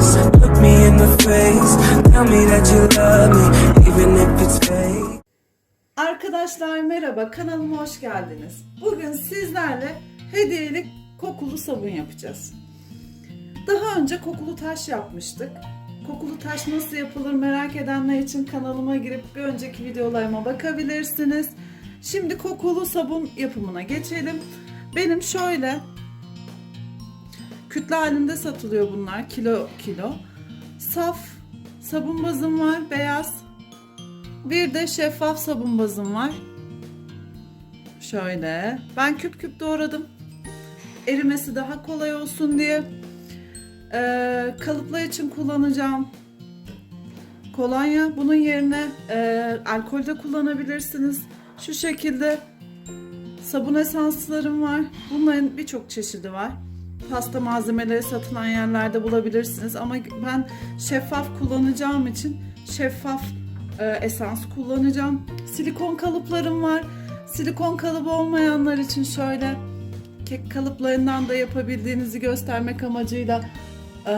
Look me in the face. Tell me that you love me, even if it's. Arkadaşlar merhaba kanalıma hoş geldiniz. Bugün sizlerle hediyelik kokulu sabun yapacağız. Daha önce kokulu taş yapmıştık. Kokulu taş nasıl yapılır merak edenler için kanalıma girip bir önceki videolarıma bakabilirsiniz. Şimdi kokulu sabun yapımına geçelim. Benim şöyle kütle halinde satılıyor bunlar kilo kilo. Saf sabun bazım var beyaz. Bir de şeffaf sabun bazım var. Şöyle. Ben küp küp doğradım. Erimesi daha kolay olsun diye. Ee, kalıplar için kullanacağım kolonya. Bunun yerine e, alkol kullanabilirsiniz. Şu şekilde sabun esanslarım var. Bunların birçok çeşidi var. Pasta malzemeleri satılan yerlerde bulabilirsiniz. Ama ben şeffaf kullanacağım için şeffaf e, esans kullanacağım. Silikon kalıplarım var. Silikon kalıbı olmayanlar için şöyle kek kalıplarından da yapabildiğinizi göstermek amacıyla e,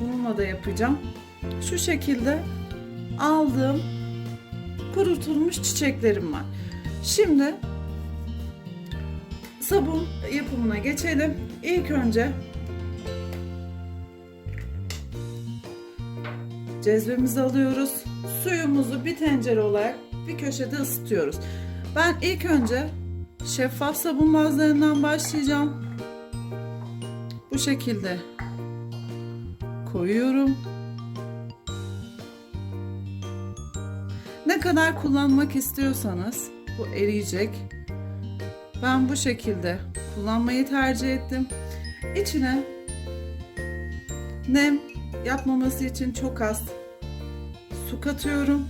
bununla da yapacağım. Şu şekilde aldığım kurutulmuş çiçeklerim var. Şimdi sabun yapımına geçelim. İlk önce cezvemizi alıyoruz. Suyumuzu bir tencere olarak bir köşede ısıtıyoruz. Ben ilk önce şeffaf sabun bazlarından başlayacağım. Bu şekilde koyuyorum. Ne kadar kullanmak istiyorsanız bu eriyecek. Ben bu şekilde kullanmayı tercih ettim. İçine nem yapmaması için çok az su katıyorum.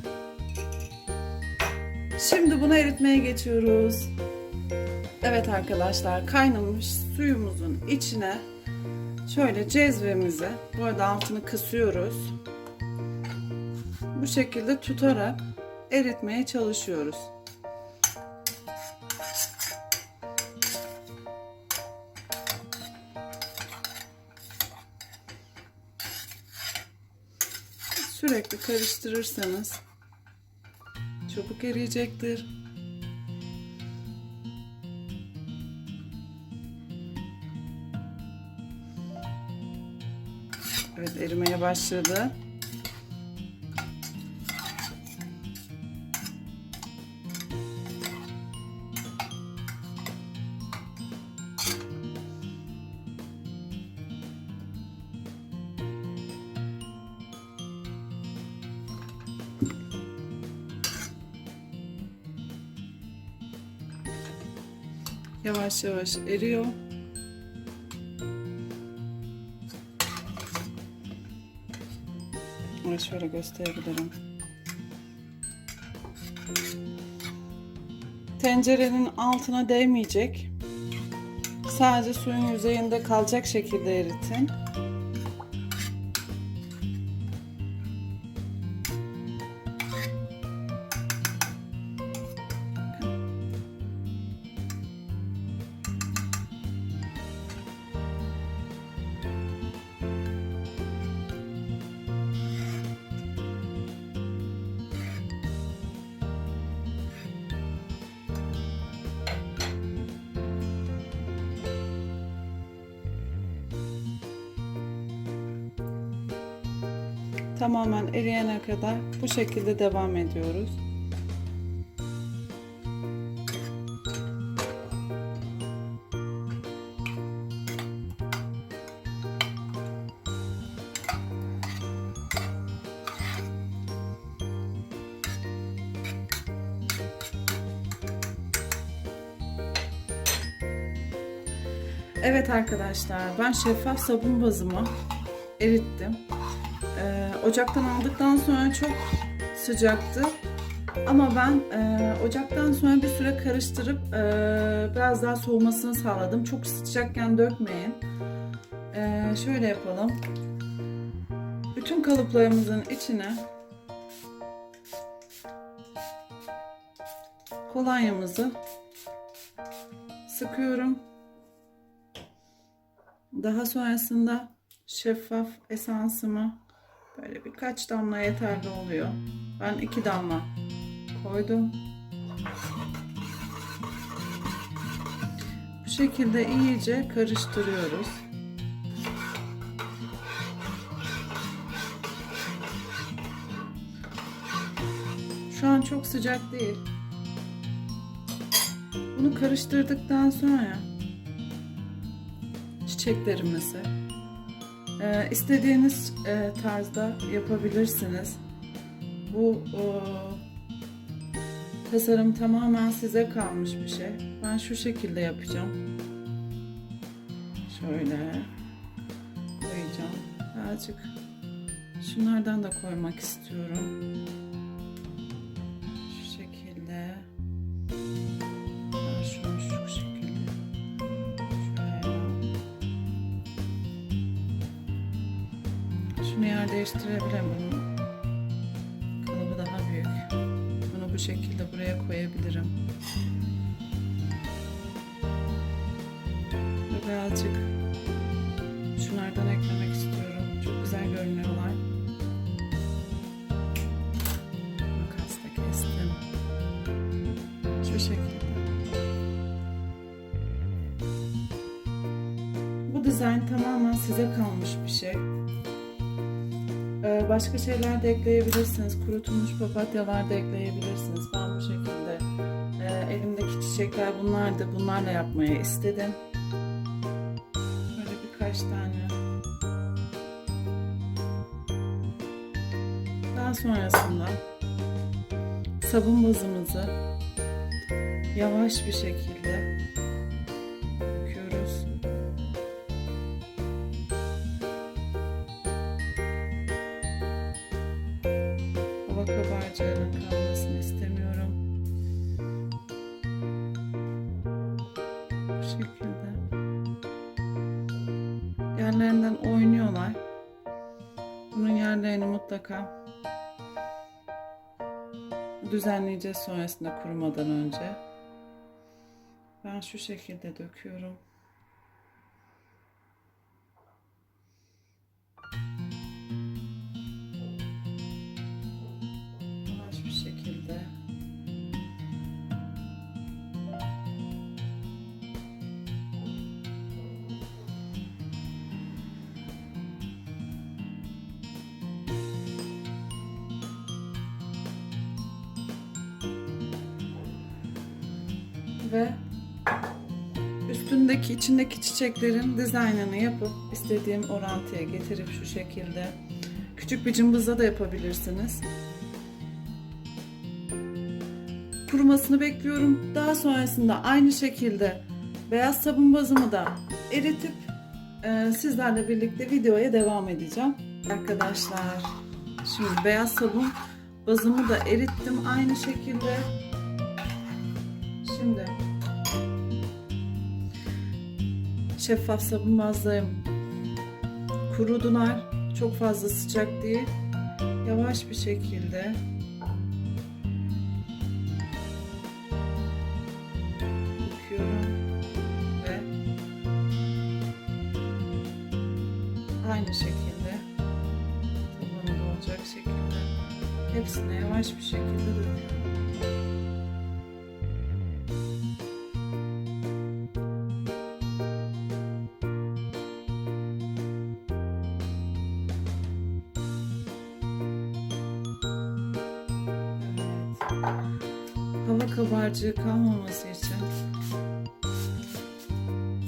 Şimdi bunu eritmeye geçiyoruz. Evet arkadaşlar kaynamış suyumuzun içine şöyle cezvemizi bu arada altını kısıyoruz. Bu şekilde tutarak eritmeye çalışıyoruz. Sürekli karıştırırsanız çabuk eriyecektir. Evet erimeye başladı. Yavaş yavaş eriyor. Bunu şöyle gösterebilirim. Tencerenin altına değmeyecek. Sadece suyun yüzeyinde kalacak şekilde eritin. Tamamen eriyene kadar bu şekilde devam ediyoruz. Evet arkadaşlar ben şeffaf sabun bazımı erittim. Ocaktan aldıktan sonra çok sıcaktı. Ama ben e, ocaktan sonra bir süre karıştırıp e, biraz daha soğumasını sağladım. Çok sıcakken dökmeyin. E, şöyle yapalım. Bütün kalıplarımızın içine kolonyamızı sıkıyorum. Daha sonrasında şeffaf esansımı böyle birkaç damla yeterli oluyor. Ben iki damla koydum. Bu şekilde iyice karıştırıyoruz. Şu an çok sıcak değil. Bunu karıştırdıktan sonra çiçeklerimizi e, istediğiniz tarzda yapabilirsiniz. Bu tasarım tamamen size kalmış bir şey. Ben şu şekilde yapacağım. Şöyle koyacağım. Birazcık şunlardan da koymak istiyorum. Değiştirebilirim. Bunun kalıbı daha büyük. Bunu bu şekilde buraya koyabilirim. Ve birazcık şunlardan eklemek istiyorum. Çok güzel görünüyorlar. Makasla kestim. Şu şekilde. Bu dizayn tamamen size kalmış bir şey. Ee, başka şeyler de ekleyebilirsiniz. Kurutulmuş papatyalar da ekleyebilirsiniz. Ben bu şekilde e, elimdeki çiçekler bunlardı. Bunlarla yapmaya istedim. Böyle birkaç tane. Daha sonrasında sabun bazımızı yavaş bir şekilde Yerlerinden oynuyorlar. Bunun yerlerini mutlaka düzenleyeceğiz sonrasında kurumadan önce. Ben şu şekilde döküyorum. Ve üstündeki içindeki çiçeklerin dizaynını yapıp istediğim orantıya getirip şu şekilde küçük bir cımbızla da yapabilirsiniz. Kurumasını bekliyorum. Daha sonrasında aynı şekilde beyaz sabun bazımı da eritip e, sizlerle birlikte videoya devam edeceğim. Arkadaşlar şimdi beyaz sabun bazımı da erittim aynı şekilde. Şimdi şeffaf sabun bazlarım kurudular. Çok fazla sıcak değil. Yavaş bir şekilde aynı şekilde tabanında olacak şekilde hepsine yavaş bir şekilde döküyorum. Kabarcığı kalmaması için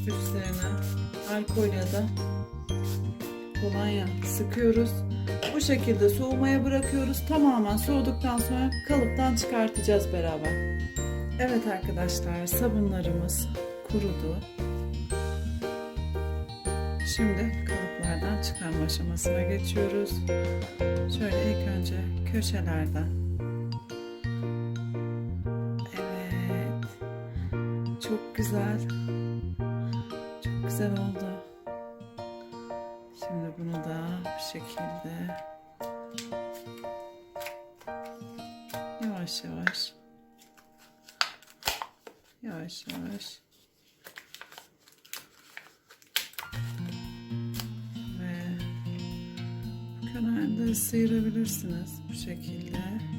üstlerine alkol ya da kolonya sıkıyoruz. Bu şekilde soğumaya bırakıyoruz. Tamamen soğuduktan sonra kalıptan çıkartacağız beraber. Evet arkadaşlar sabunlarımız kurudu. Şimdi kalıplardan çıkarma aşamasına geçiyoruz. Şöyle ilk önce köşelerden Güzel. Çok güzel oldu. Şimdi bunu da bir şekilde yavaş yavaş yavaş yavaş ve kenarda sıyırabilirsiniz bu şekilde.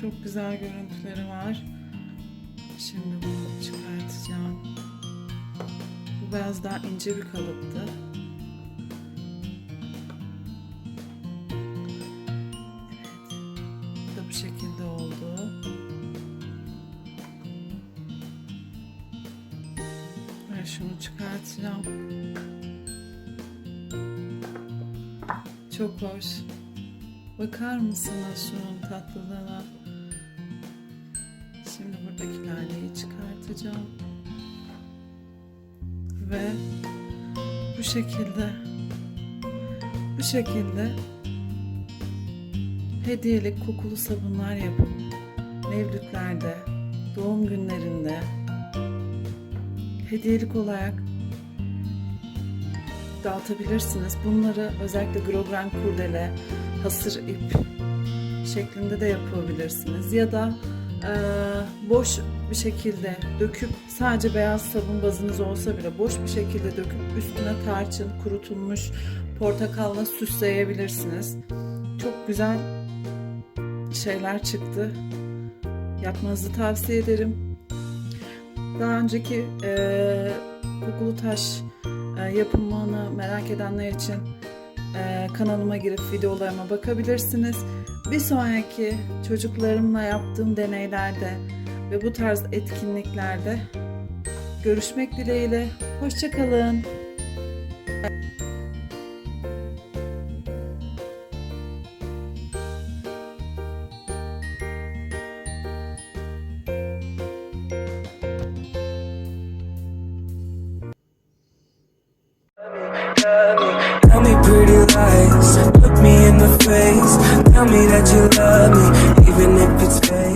Çok güzel görüntüleri var. Şimdi bunu çıkartacağım. Bu biraz daha ince bir kalıptı. Evet. Da bu şekilde oldu. Ve şunu çıkartacağım. Çok hoş. Bakar mısınız şunun tatlılığına? Çıkartacağım. Ve bu şekilde bu şekilde hediyelik kokulu sabunlar yapıp mevlütlerde, doğum günlerinde hediyelik olarak dağıtabilirsiniz. Bunları özellikle grogran kurdele, hasır ip şeklinde de yapabilirsiniz. Ya da boş bir şekilde döküp sadece beyaz sabun bazınız olsa bile boş bir şekilde döküp üstüne tarçın, kurutulmuş portakalla süsleyebilirsiniz. Çok güzel şeyler çıktı. Yapmanızı tavsiye ederim. Daha önceki eee kokulu taş eee, yapımını merak edenler için eee, kanalıma girip videolarıma bakabilirsiniz. Bir sonraki çocuklarımla yaptığım deneylerde ve bu tarz etkinliklerde görüşmek dileğiyle. Hoşçakalın. Tell me pretty lies, look me in the face. me that you love me, even if it's fake.